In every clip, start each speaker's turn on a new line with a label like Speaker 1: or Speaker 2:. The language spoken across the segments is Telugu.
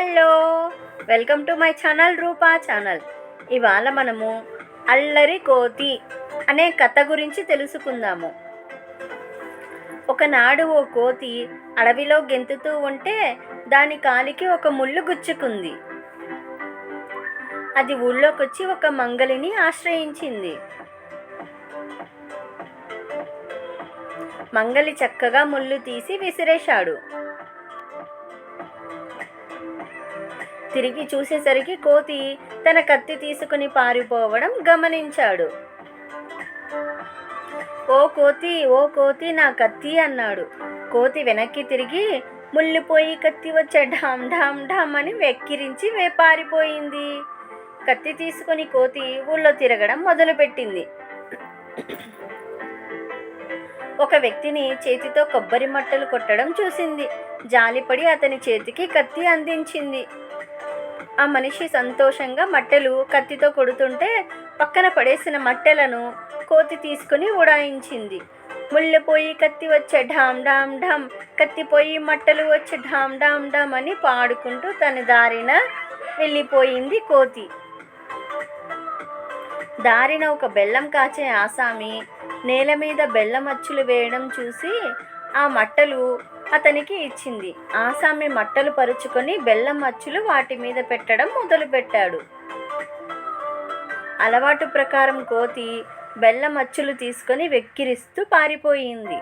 Speaker 1: Hello welcome to my channel Rupa channel. ఇవాళ మనము అల్లరి కోతి అనే కథ గురించి తెలుసుకుందాము. ఒకనాడు ఓ కోతి అడవిలో గెంతుతూ ఉంటే దాని కాలికి ఒక ముళ్ళు గుచ్చుకుంది. అది ఊళ్ళోకొచ్చి ఒక మంగలిని ఆశ్రయించింది. మంగలి చక్కగా ముళ్ళు తీసి విసిరేశాడు. తిరిగి చూసేసరికి కోతి తన కత్తి తీసుకుని పారిపోవడం గమనించాడు. ఓ కోతి ఓ కోతి నా కత్తి అన్నాడు. కోతి వెనక్కి తిరిగి ముళ్ళిపోయి కత్తి వచ్చే ఢామ్ ఢామ్ ఢామ్ అని వెక్కిరించి వే పారిపోయింది. కత్తి తీసుకుని కోతి ఊళ్ళో తిరగడం మొదలుపెట్టింది. ఒక వ్యక్తిని చేతితో కొబ్బరి మట్టలు కొట్టడం చూసింది. జాలిపడి అతని చేతికి కత్తి అందించింది. ఆ మనిషి సంతోషంగా మట్టెలు కత్తితో కొడుతుంటే పక్కన పడేసిన మట్టెలను కోతి తీసుకుని ఉడాయించింది. ముళ్ళపోయి కత్తి వచ్చే ఢామ్ ఢామ్ ఢామ్ కత్తిపోయి మట్టలు వచ్చే ఢామ్ ఢామ్ ఢామ్ అని పాడుకుంటూ తన దారిన వెళ్ళిపోయింది కోతి. దారిన ఒక బెల్లం కాచే ఆసామి నేల మీద బెల్లం అచ్చులు వేయడం చూసి ఆ మట్టలు అతనికి ఇచ్చింది. ఆసామి మట్టలు పరుచుకొని బెల్లం అచ్చులు వాటి మీద పెట్టడం మొదలుపెట్టాడు. అలవాటు ప్రకారం కోతి బెల్లం అచ్చులు తీసుకొని వెక్కిరిస్తూ పారిపోయింది.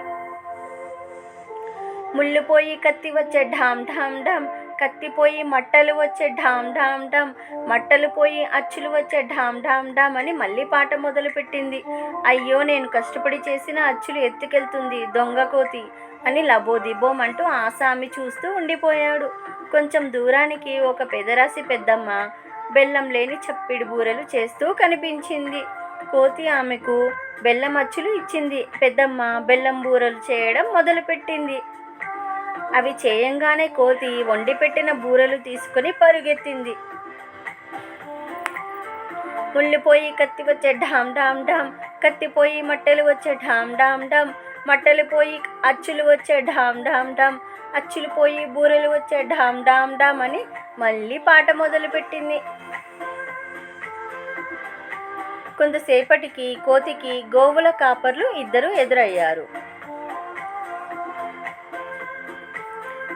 Speaker 1: ముళ్ళుపోయి కత్తి వచ్చే ఢామ్ ఢామ్ ఢామ్ కత్తిపోయి మట్టలు వచ్చే ఢామ్ ఢామ్ ఢామ్ మట్టలు పోయి అచ్చులు వచ్చే ఢామ్ ఢామ్ ఢామ్ అని మళ్ళీ పాట మొదలుపెట్టింది. అయ్యో నేను కష్టపడి చేసిన అచ్చులు ఎత్తుకెళ్తుంది దొంగ కోతి అని లబోదిబోం అంటూ ఆసామి చూస్తూ ఉండిపోయాడు. కొంచెం దూరానికి ఒక పెదరాసి పెద్దమ్మ బెల్లం లేని చప్పిడి బూరెలు చేస్తూ కనిపించింది. కోతి ఆమెకు బెల్లం అచ్చులు ఇచ్చింది. పెద్దమ్మ బెల్లం బూరెలు చేయడం మొదలుపెట్టింది. అవి చేయంగానే కోతి వండి పెట్టిన బూరెలు తీసుకుని పరుగెత్తింది. ముళ్ళిపోయి కత్తి వచ్చే ఢామ్ ఢామ్ ఢామ్ కత్తిపోయి మట్టెలు వచ్చే ఢామ్ ఢామ్ ఢామ్ మట్టెలు పోయి అచ్చులు వచ్చే ఢామ్ ఢామ్ ఢామ్ అచ్చులు పోయి బూరెలు వచ్చే ఢామ్ ఢామ్ ఢామ్ అని మళ్ళీ పాట మొదలుపెట్టింది. కొంతసేపటికి కోతికి గోవుల కాపర్లు ఇద్దరు ఎదురయ్యారు.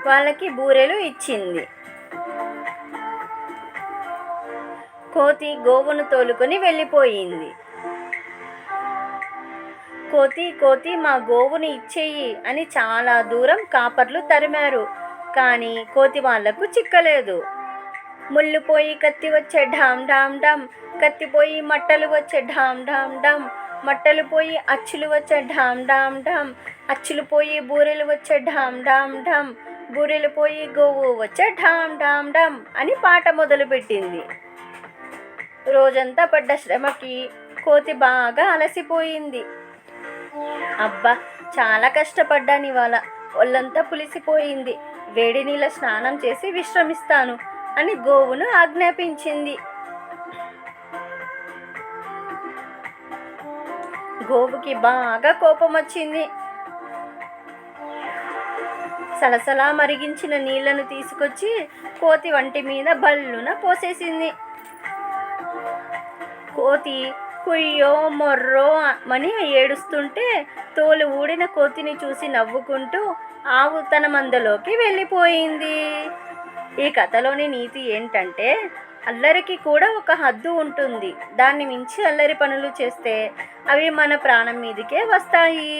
Speaker 1: వాళ్ళకి బూరెలు ఇచ్చింది. కోతి గోవును తోలుకొని వెళ్ళిపోయింది. కోతి కోతి మా గోవుని ఇచ్చేయి అని చాలా దూరం కాపర్లు తరిమారు. కానీ కోతి వాళ్ళకు చిక్కలేదు. ముళ్ళుపోయి కత్తి వచ్చే ఢామ్ ఢామ్ ఢామ్ కత్తిపోయి మట్టలు వచ్చే ఢామ్ ఢామ్ ఢామ్ మట్టలు పోయి అచ్చులు వచ్చే ఢామ్ ఢామ్ ఢామ్ అచ్చులు పోయి బూరెలు వచ్చే ఢామ్ ఢామ్ ఢామ్ బూరెలు పోయి గోవు వచ్చే ఢామ్ ఢామ్ ఢమ్ అని పాట మొదలుపెట్టింది. రోజంతా పడ్డ శ్రమకి కోతి బాగా అలసిపోయింది. అబ్బా చాలా కష్టపడ్డాను ఇవాళ. ఒళ్ళంతా పులిసిపోయింది. వేడి నీళ్ళ స్నానం చేసి విశ్రమిస్తాను అని గోవును ఆజ్ఞాపించింది. గోవుకి బాగా కోపం వచ్చింది సలసలా మరిగించిన నీళ్ళను తీసుకొచ్చి కోతి వంటి మీద బల్లున పోసేసింది. కోతి కుయ్యో మొర్రో అని ఏడుస్తుంటే తోలు ఊడిన కోతిని చూసి నవ్వుకుంటూ ఆవు తన మందలోకి వెళ్ళిపోయింది. ఈ కథలోని నీతి ఏంటంటే అల్లరికి కూడా ఒక హద్దు ఉంటుంది. దాన్ని మించి అల్లరి పనులు చేస్తే అవి మన ప్రాణం మీదకే వస్తాయి.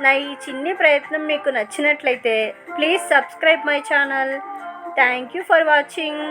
Speaker 1: నా ఈ చిన్ని ప్రయత్నం మీకు నచ్చినట్లయితే please subscribe my channel thank you for watching